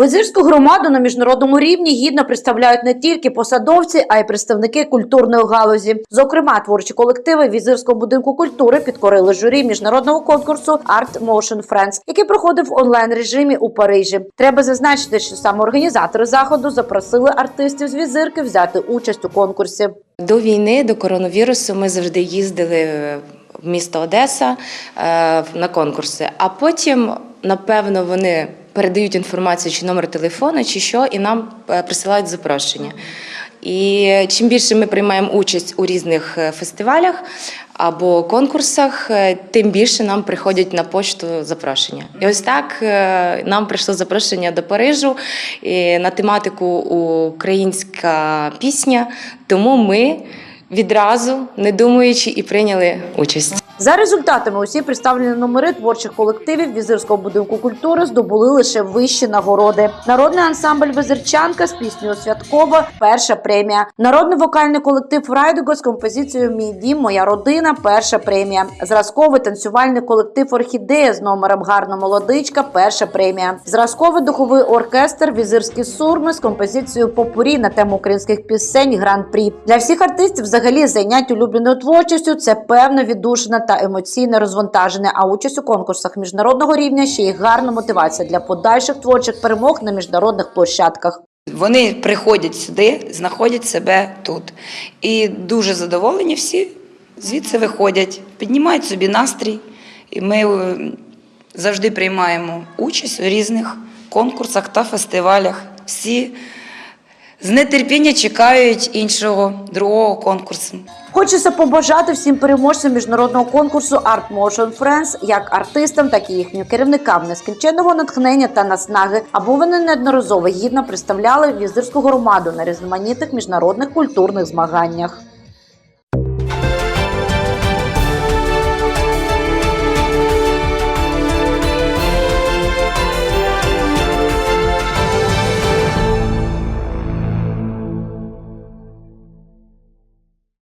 Визирську громаду на міжнародному рівні гідно представляють не тільки посадовці, а й представники культурної галузі. Зокрема, творчі колективи Візирського будинку культури підкорили журі міжнародного конкурсу Art Motion Friends, який проходив в онлайн режимі у Парижі. Треба зазначити, що саме організатори заходу запросили артистів з візирки взяти участь у конкурсі. До війни, до коронавірусу, ми завжди їздили в місто Одеса е, на конкурси. А потім, напевно, вони передають інформацію, чи номер телефону, чи що, і нам е, присилають запрошення. І чим більше ми приймаємо участь у різних е, фестивалях або конкурсах, е, тим більше нам приходять на почту запрошення. І ось так нам прийшло запрошення до Парижу на тематику українська пісня. Тому ми відразу, не думаючи, і прийняли участь. За результатами усі представлені номери творчих колективів Візирського будинку культури здобули лише вищі нагороди. Народний ансамбль Визирчанка з піснею Святкова перша премія. Народний вокальний колектив Райдого з композицією Мій дім, моя родина перша премія. Зразковий танцювальний колектив Орхідея з номером Гарна молодичка перша премія. Зразковий духовий оркестр Візирські сурми з композицією Попурі на тему українських пісень Гран-прі. Для всіх артистів взагалі зайнять улюбленою творчістю це певна віддушина та емоційне розвантаження. А участь у конкурсах міжнародного рівня ще й гарна мотивація для подальших творчих перемог на міжнародних площадках. Вони приходять сюди, знаходять себе тут. І дуже задоволені всі, звідси виходять, піднімають собі настрій. І ми е, завжди приймаємо участь у різних конкурсах та фестивалях. Всі з нетерпіння чекають іншого другого конкурсу. Хочеться побажати всім переможцям міжнародного конкурсу Art Motion Friends, як артистам, так і їхнім керівникам нескінченного натхнення та наснаги, аби вони неодноразово гідно представляли візирську громаду на різноманітних міжнародних культурних змаганнях.